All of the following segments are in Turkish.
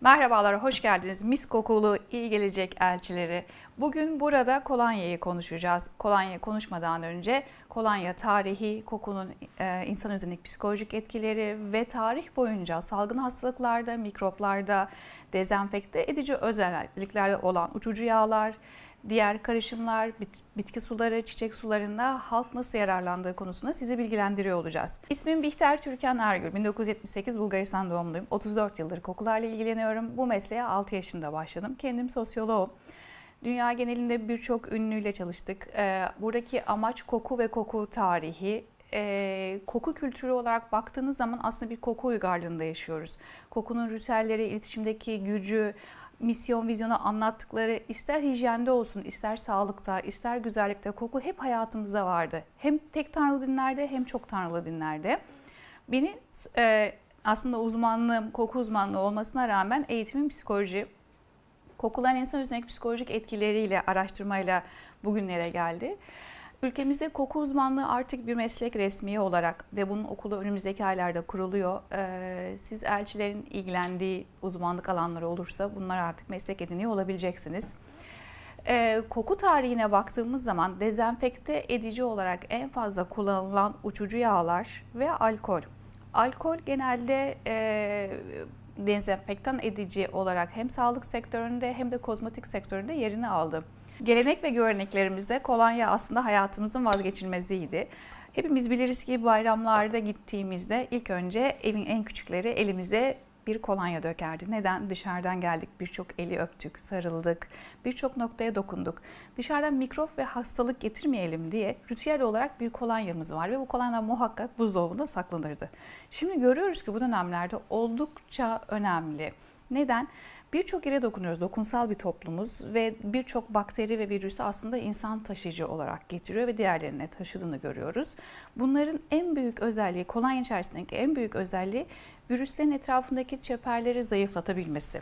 Merhabalar, hoş geldiniz. Mis kokulu iyi gelecek elçileri. Bugün burada kolonyayı konuşacağız. Kolonya konuşmadan önce kolonya tarihi, kokunun e, insan üzerindeki psikolojik etkileri ve tarih boyunca salgın hastalıklarda, mikroplarda, dezenfekte edici özelliklerde olan uçucu yağlar, diğer karışımlar, bit- bitki suları, çiçek sularında halk nasıl yararlandığı konusunda sizi bilgilendiriyor olacağız. İsmim Bihter Türkan Ergül. 1978 Bulgaristan doğumluyum. 34 yıldır kokularla ilgileniyorum. Bu mesleğe 6 yaşında başladım. Kendim sosyoloğum. Dünya genelinde birçok ünlüyle çalıştık. Ee, Buradaki amaç koku ve koku tarihi. Ee, koku kültürü olarak baktığınız zaman aslında bir koku uygarlığında yaşıyoruz. Kokunun ritüelleri, iletişimdeki gücü, misyon, vizyonu anlattıkları ister hijyende olsun, ister sağlıkta, ister güzellikte koku hep hayatımızda vardı. Hem tek tanrılı dinlerde hem çok tanrılı dinlerde. Beni e, aslında uzmanlığım, koku uzmanlığı olmasına rağmen eğitimim psikoloji. Kokuların insan üzerindeki psikolojik etkileriyle, araştırmayla bugünlere geldi. Ülkemizde koku uzmanlığı artık bir meslek resmi olarak ve bunun okulu önümüzdeki aylarda kuruluyor. Ee, Siz elçilerin ilgilendiği uzmanlık alanları olursa bunlar artık meslek ediniyor olabileceksiniz. Ee, koku tarihine baktığımız zaman dezenfekte edici olarak en fazla kullanılan uçucu yağlar ve alkol. Alkol genelde e, dezenfektan edici olarak hem sağlık sektöründe hem de kozmetik sektöründe yerini aldı. Gelenek ve göreneklerimizde kolonya aslında hayatımızın vazgeçilmeziydi. Hepimiz biliriz ki bayramlarda gittiğimizde ilk önce evin en küçükleri elimize bir kolonya dökerdi. Neden? Dışarıdan geldik, birçok eli öptük, sarıldık, birçok noktaya dokunduk. Dışarıdan mikrop ve hastalık getirmeyelim diye ritüel olarak bir kolonyamız var ve bu kolonya muhakkak buzdolabında saklanırdı. Şimdi görüyoruz ki bu dönemlerde oldukça önemli. Neden? Birçok yere dokunuyoruz. Dokunsal bir toplumuz ve birçok bakteri ve virüsü aslında insan taşıyıcı olarak getiriyor ve diğerlerine taşıdığını görüyoruz. Bunların en büyük özelliği, kolonya içerisindeki en büyük özelliği virüslerin etrafındaki çeperleri zayıflatabilmesi.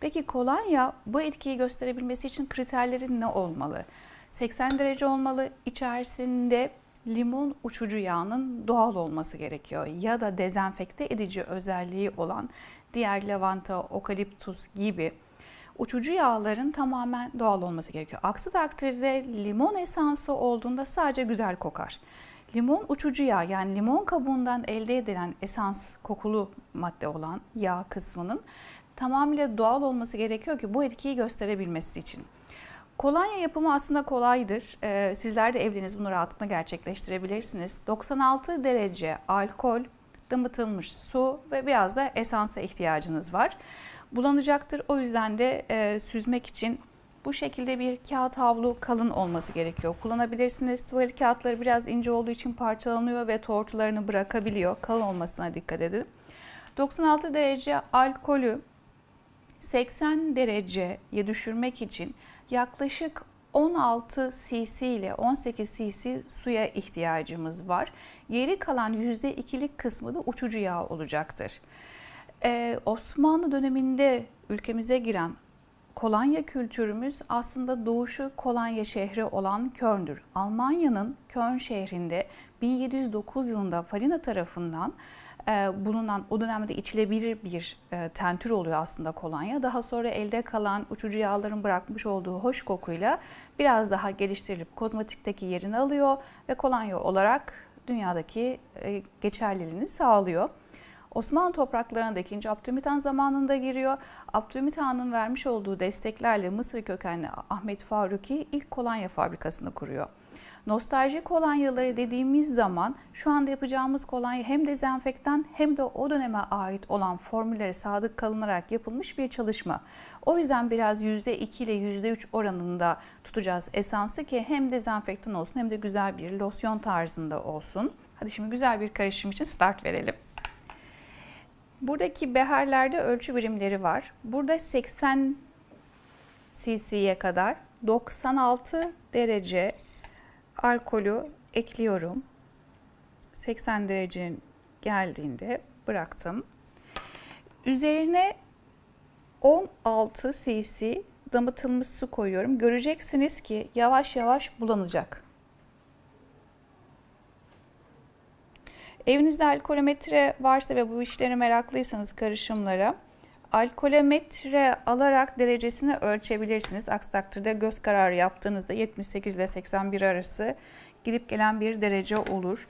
Peki kolonya bu etkiyi gösterebilmesi için kriterleri ne olmalı? 80 derece olmalı, içerisinde limon uçucu yağının doğal olması gerekiyor ya da dezenfekte edici özelliği olan diğer lavanta, okaliptus gibi uçucu yağların tamamen doğal olması gerekiyor. Aksi takdirde limon esansı olduğunda sadece güzel kokar. Limon uçucu yağ yani limon kabuğundan elde edilen esans kokulu madde olan yağ kısmının tamamıyla doğal olması gerekiyor ki bu etkiyi gösterebilmesi için. Kolonya yapımı aslında kolaydır. Ee, sizler de evdeniz bunu rahatlıkla gerçekleştirebilirsiniz. 96 derece alkol, damıtılmış su ve biraz da esansa ihtiyacınız var. Bulanacaktır. O yüzden de e, süzmek için bu şekilde bir kağıt havlu kalın olması gerekiyor. Kullanabilirsiniz. Tuvalet kağıtları biraz ince olduğu için parçalanıyor ve tortularını bırakabiliyor. Kalın olmasına dikkat edin. 96 derece alkolü 80 dereceye düşürmek için yaklaşık 16 cc ile 18 cc suya ihtiyacımız var. Geri kalan %2'lik kısmı da uçucu yağ olacaktır. Ee, Osmanlı döneminde ülkemize giren kolonya kültürümüz aslında doğuşu kolonya şehri olan Köln'dür. Almanya'nın Köln şehrinde 1709 yılında Farina tarafından bulunan o dönemde içilebilir bir e, tentür oluyor aslında kolonya. Daha sonra elde kalan uçucu yağların bırakmış olduğu hoş kokuyla biraz daha geliştirilip kozmetikteki yerini alıyor ve kolonya olarak dünyadaki e, geçerliliğini sağlıyor. Osmanlı topraklarına da 2. Abdülhamit Han zamanında giriyor. Abdülhamit Han'ın vermiş olduğu desteklerle Mısır kökenli Ahmet Faruki ilk kolonya fabrikasını kuruyor. Nostalji kolonyaları dediğimiz zaman şu anda yapacağımız kolonya hem dezenfektan hem de o döneme ait olan formüllere sadık kalınarak yapılmış bir çalışma. O yüzden biraz %2 ile %3 oranında tutacağız esansı ki hem dezenfektan olsun hem de güzel bir losyon tarzında olsun. Hadi şimdi güzel bir karışım için start verelim. Buradaki beherlerde ölçü birimleri var. Burada 80 cc'ye kadar 96 derece alkolü ekliyorum. 80 derecenin geldiğinde bıraktım. Üzerine 16 cc damıtılmış su koyuyorum. Göreceksiniz ki yavaş yavaş bulanacak. Evinizde alkolometre varsa ve bu işlere meraklıysanız karışımlara alkolometre alarak derecesini ölçebilirsiniz. Aksi takdirde göz kararı yaptığınızda 78 ile 81 arası gidip gelen bir derece olur.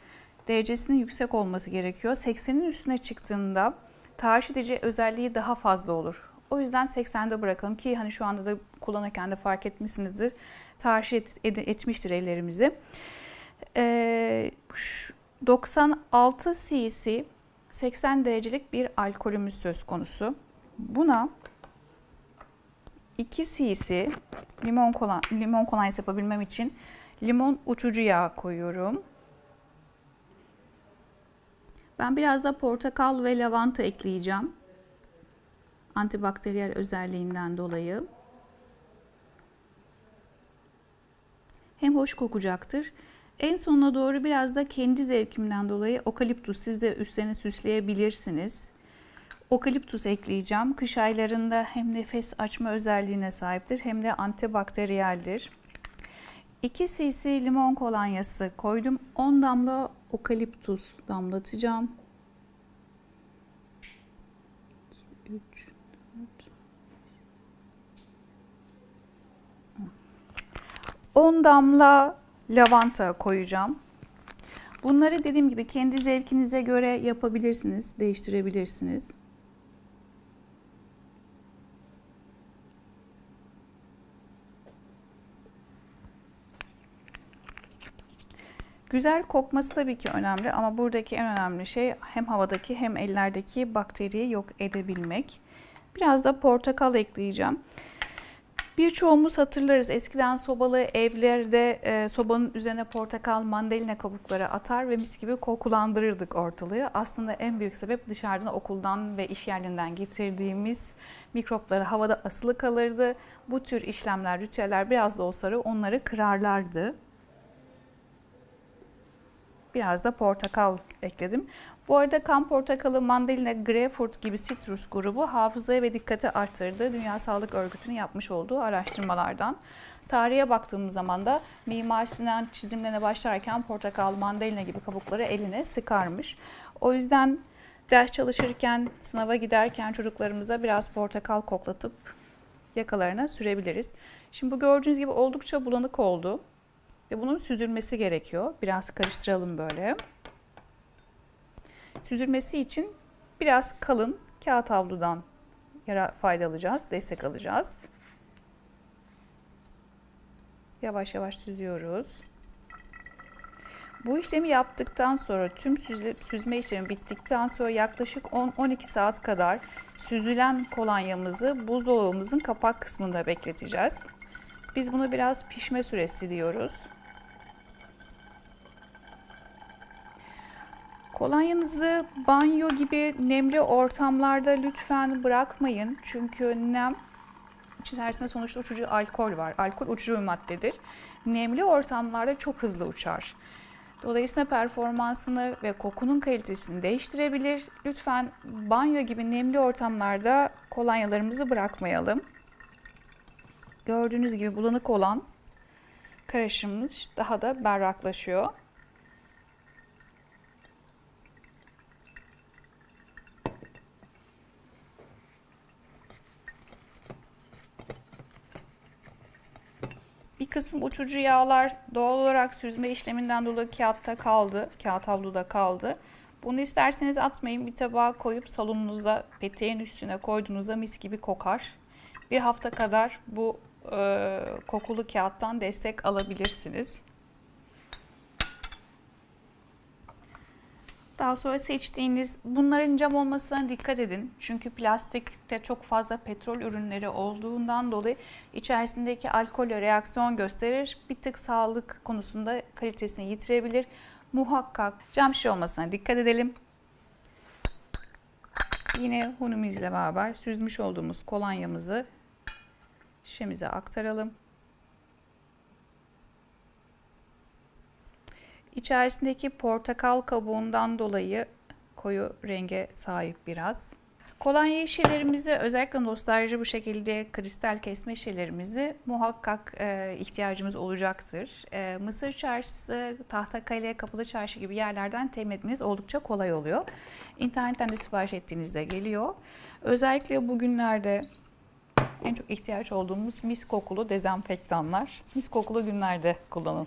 Derecesinin yüksek olması gerekiyor. 80'in üstüne çıktığında tahriş edici özelliği daha fazla olur. O yüzden 80'de bırakalım ki hani şu anda da kullanırken de fark etmişsinizdir. Tahriş et, ed- etmiştir ellerimizi. Ee, şu 96 cc 80 derecelik bir alkolümüz söz konusu. Buna 2 cc limon kola, limon kolonyası yapabilmem için limon uçucu yağı koyuyorum. Ben biraz da portakal ve lavanta ekleyeceğim. Antibakteriyel özelliğinden dolayı. Hem hoş kokacaktır. En sonuna doğru biraz da kendi zevkimden dolayı okaliptus siz de üstlerine süsleyebilirsiniz. Okaliptus ekleyeceğim. Kış aylarında hem nefes açma özelliğine sahiptir hem de antibakteriyeldir. 2 cc limon kolonyası koydum. 10 damla okaliptus damlatacağım. 2, 3, 10 damla lavanta koyacağım. Bunları dediğim gibi kendi zevkinize göre yapabilirsiniz, değiştirebilirsiniz. Güzel kokması tabii ki önemli ama buradaki en önemli şey hem havadaki hem ellerdeki bakteriyi yok edebilmek. Biraz da portakal ekleyeceğim. Birçoğumuz hatırlarız eskiden sobalı evlerde e, sobanın üzerine portakal, mandalina kabukları atar ve mis gibi kokulandırırdık ortalığı. Aslında en büyük sebep dışarıdan okuldan ve iş yerlerinden getirdiğimiz mikropları havada asılı kalırdı. Bu tür işlemler, ritüeller biraz da olsa onları kırarlardı. Biraz da portakal ekledim. Bu arada kan portakalı, mandalina, greyfurt gibi sitrus grubu hafızayı ve dikkati arttırdı. Dünya Sağlık Örgütü'nün yapmış olduğu araştırmalardan. Tarihe baktığımız zaman da Mimar Sinan çizimlerine başlarken portakal, mandalina gibi kabukları eline sıkarmış. O yüzden ders çalışırken, sınava giderken çocuklarımıza biraz portakal koklatıp yakalarına sürebiliriz. Şimdi bu gördüğünüz gibi oldukça bulanık oldu. Ve bunun süzülmesi gerekiyor. Biraz karıştıralım böyle. Süzülmesi için biraz kalın kağıt havludan yara fayda alacağız, destek alacağız. Yavaş yavaş süzüyoruz. Bu işlemi yaptıktan sonra tüm süzme, süzme işlemi bittikten sonra yaklaşık 10-12 saat kadar süzülen kolonyamızı buzdolabımızın kapak kısmında bekleteceğiz. Biz buna biraz pişme süresi diyoruz. Kolonyanızı banyo gibi nemli ortamlarda lütfen bırakmayın. Çünkü nem içerisinde sonuçta uçucu alkol var. Alkol uçucu bir maddedir. Nemli ortamlarda çok hızlı uçar. Dolayısıyla performansını ve kokunun kalitesini değiştirebilir. Lütfen banyo gibi nemli ortamlarda kolonyalarımızı bırakmayalım. Gördüğünüz gibi bulanık olan karışımımız daha da berraklaşıyor. Bir kısım uçucu yağlar doğal olarak süzme işleminden dolayı kağıtta kaldı, kağıt havluda kaldı. Bunu isterseniz atmayın bir tabağa koyup salonunuza peteğin üstüne koyduğunuzda mis gibi kokar. Bir hafta kadar bu e, kokulu kağıttan destek alabilirsiniz. Daha sonra seçtiğiniz bunların cam olmasına dikkat edin. Çünkü plastikte çok fazla petrol ürünleri olduğundan dolayı içerisindeki alkolle reaksiyon gösterir. Bir tık sağlık konusunda kalitesini yitirebilir. Muhakkak cam şişe olmasına dikkat edelim. Yine hunumuzla beraber süzmüş olduğumuz kolonyamızı şişemize aktaralım. İçerisindeki portakal kabuğundan dolayı koyu renge sahip biraz. Kolonya şişelerimizi özellikle nostalji bu şekilde kristal kesme şişelerimizi muhakkak e, ihtiyacımız olacaktır. E, Mısır çarşısı, Tahtakale, Kapalı Çarşı gibi yerlerden temin etmeniz oldukça kolay oluyor. İnternetten de sipariş ettiğinizde geliyor. Özellikle bugünlerde en çok ihtiyaç olduğumuz mis kokulu dezenfektanlar mis kokulu günlerde kullanın.